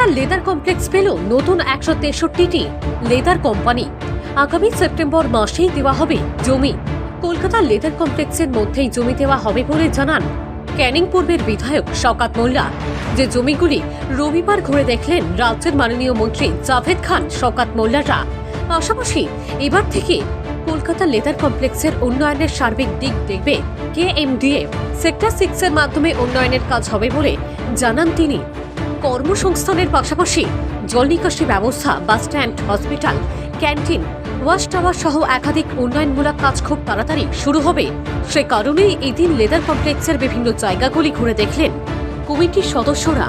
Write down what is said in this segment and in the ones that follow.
কলকাতার leather complex পেল নতুন একশো তেষট্টিটি লেদার কোম্পানি। আগামী সেপ্টেম্বর মাসেই দেওয়া হবে জমি। কলকাতার লেদার কমপ্লেক্সের মধ্যেই জমি দেওয়া হবে বলে জানান ক্যানিং পূর্বের বিধায়ক শওকাত মোল্লা। যে জমিগুলি রবিবার ঘুরে দেখলেন রাজ্যের মাননীয় মন্ত্রী জাভেদ খান, শওকাত মোল্লারা। পাশাপাশি এবার থেকে কলকাতা লেদার কমপ্লেক্সের উন্নয়নের সার্বিক দিক দেখবে K M D KMDA sector সিক্সের মাধ্যমে উন্নয়নের কাজ হবে বলে জানান তিনি। কর্মসংস্থানের পাশাপাশি জল নিকাশি ব্যবস্থা, bus stand, hospital, canteen, watch tower সহ একাধিক উন্নয়নমূলক কাজ খুব তাড়াতাড়ি শুরু হবে। সে কারণেই এদিন লেদার কমপ্লেক্সের বিভিন্ন জায়গাগুলি ঘুরে দেখলেন কমিটির সদস্যরা।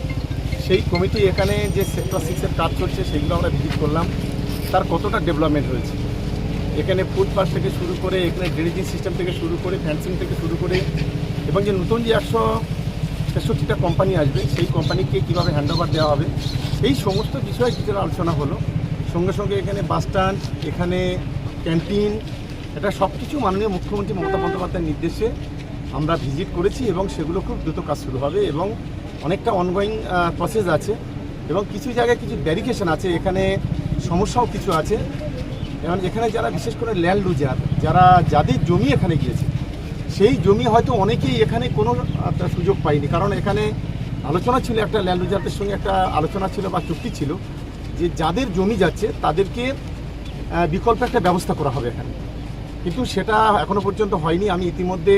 সেই কমিটি এখানে যে সেক্টর সিক্সের কাজ চলছে, সেগুলো আমরা ভিজিট করলাম। তার কতটা ডেভেলপমেন্ট হয়েছে? এখানে ফুটপাথ থেকে শুরু করে, এখানে ড্রেনেজিং সিস্টেম থেকে শুরু করে ফ্যান্সিং থেকে শুরু করে, এবং যে নতুন যে একশো তেষট্টিটা কোম্পানি আসবে, সেই কোম্পানিকে কীভাবে হ্যান্ডওভার দেওয়া হবে, এই সমস্ত বিষয়ে কিছু আলোচনা হলো। সঙ্গে সঙ্গে এখানে বাস স্ট্যান্ড এখানে ক্যান্টিন এটা সব কিছু মাননীয় মুখ্যমন্ত্রী মমতা বন্দ্যোপাধ্যায়ের নির্দেশে আমরা ভিজিট করেছি এবং সেগুলো খুব দ্রুত কাজ শুরু হবে এবং অনেকটা অনগোয়িং প্রসেস আছে এবং কিছু জায়গায় কিছু ব্যারিকেশন আছে, এখানে সমস্যাও কিছু আছে। এবং এখানে যারা বিশেষ করে ল্যান্ড লুজার যারা যাদের জমি এখানে গিয়েছে, সেই জমি হয়তো অনেকেই এখানে কোনো সুযোগ পায়নি। কারণ এখানে আলোচনা ছিল একটা ল্যান্ড লুজারদের সঙ্গে একটা আলোচনা ছিল বা চুক্তি ছিল যে যাদের জমি যাচ্ছে, তাদেরকে বিকল্প একটা ব্যবস্থা করা হবে এখানে। কিন্তু সেটা এখনও পর্যন্ত হয়নি। আমি ইতিমধ্যে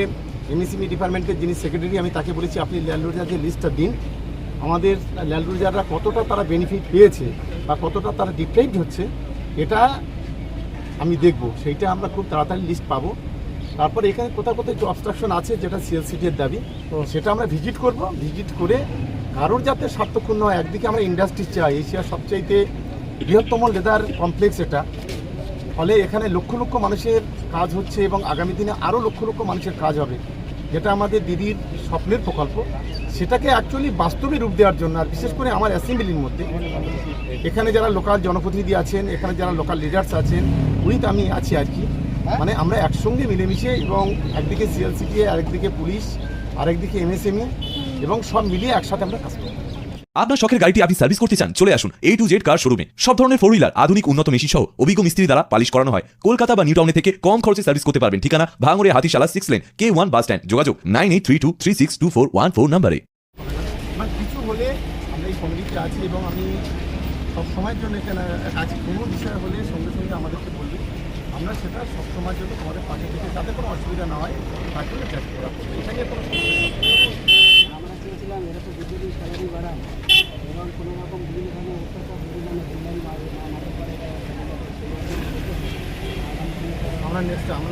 এমএসিবি ডিপার্টমেন্টের যিনি সেক্রেটারি আমি তাকে বলেছি আপনি ল্যান্ডলুজারদের লিস্টটা দিন আমাদের ল্যান্ডলুজাররা কতটা তারা বেনিফিট পেয়েছে বা কতটা তারা ডিপ্রাইভড হচ্ছে এটা আমি দেখব। সেইটা আমরা খুব তাড়াতাড়ি লিস্ট পাবো। তারপর এখানে কোথাও কোথাও একটু অবস্ট্রাকশন আছে যেটা সিএলসিটির দাবি। সেটা আমরা ভিজিট করব। ভিজিট করে কারোর যাতে স্বার্থক্ষুণ্ণ হয় একদিকে আমরা ইন্ডাস্ট্রি চাই এশিয়ার সবচাইতে বৃহত্তম লেদার কমপ্লেক্স এটা। ফলে এখানে লক্ষ লক্ষ মানুষের কাজ হচ্ছে এবং আগামী দিনে আরও লক্ষ লক্ষ মানুষের কাজ হবে, যেটা আমাদের দিদির স্বপ্নের প্রকল্প। সেটাকে অ্যাকচুয়ালি বাস্তবে রূপ দেওয়ার জন্য, আর বিশেষ করে আমার অ্যাসেম্বলির মধ্যে। এখানে যারা লোকাল জনপ্রতিনিধি আছেন, এখানে যারা লোকাল লিডার্স আছেন উইথ আমি আছি আর কি। মানে আমরা একসঙ্গে মিলেমিশে এবং একদিকে সিএলসিটি আরেকদিকে পুলিশ, আরেকদিকে এমএসএমই এবং সব মিলিয়ে একসাথে আমরা কাজ করব। আপনার শখের গাড়িটি আপনি সার্ভিস করতে চান চলে আসুন এ টু জেড কার শোরুমে সব ধরনের ফোর হুইলার আধুনিক উন্নত মেশিন সহ অভিজ্ঞ মিস্ত্রি দ্বারা পালিশ করানো হয়। কলকাতা বা নিউ টাউনে থেকে কম খরচে সার্ভিস করতে পারবেন। ঠিকানা ভাঙড়ে Hatishala six lane K one bus stand যোগাযোগ nine eight three two three six two four one four নাম্বারে। মানে কিছু হলে আমরা এই কমিটিতে আছি এবং আমি সব সময়ের জন্য এখানে আছি। কোনো বিষয় হলে সঙ্গে সঙ্গে আমাদেরকে বলবে আমরা সেটা সব সময়ের জন্য তোমাদের পাশে থেকে যাতে কোনো অসুবিধা না হয় তার জন্য চেষ্টা করা এটা নিয়ে কোনো আমরা চেয়েছিলাম এরা তো বিজেপি স্যালারি বাড়ান। এবং কোনো রকম বিভিন্ন ধরনের অত্যাচার পরিমাণে কল্যাণ মারবে না আমাদের পরে আমরা নেক্সট আমরা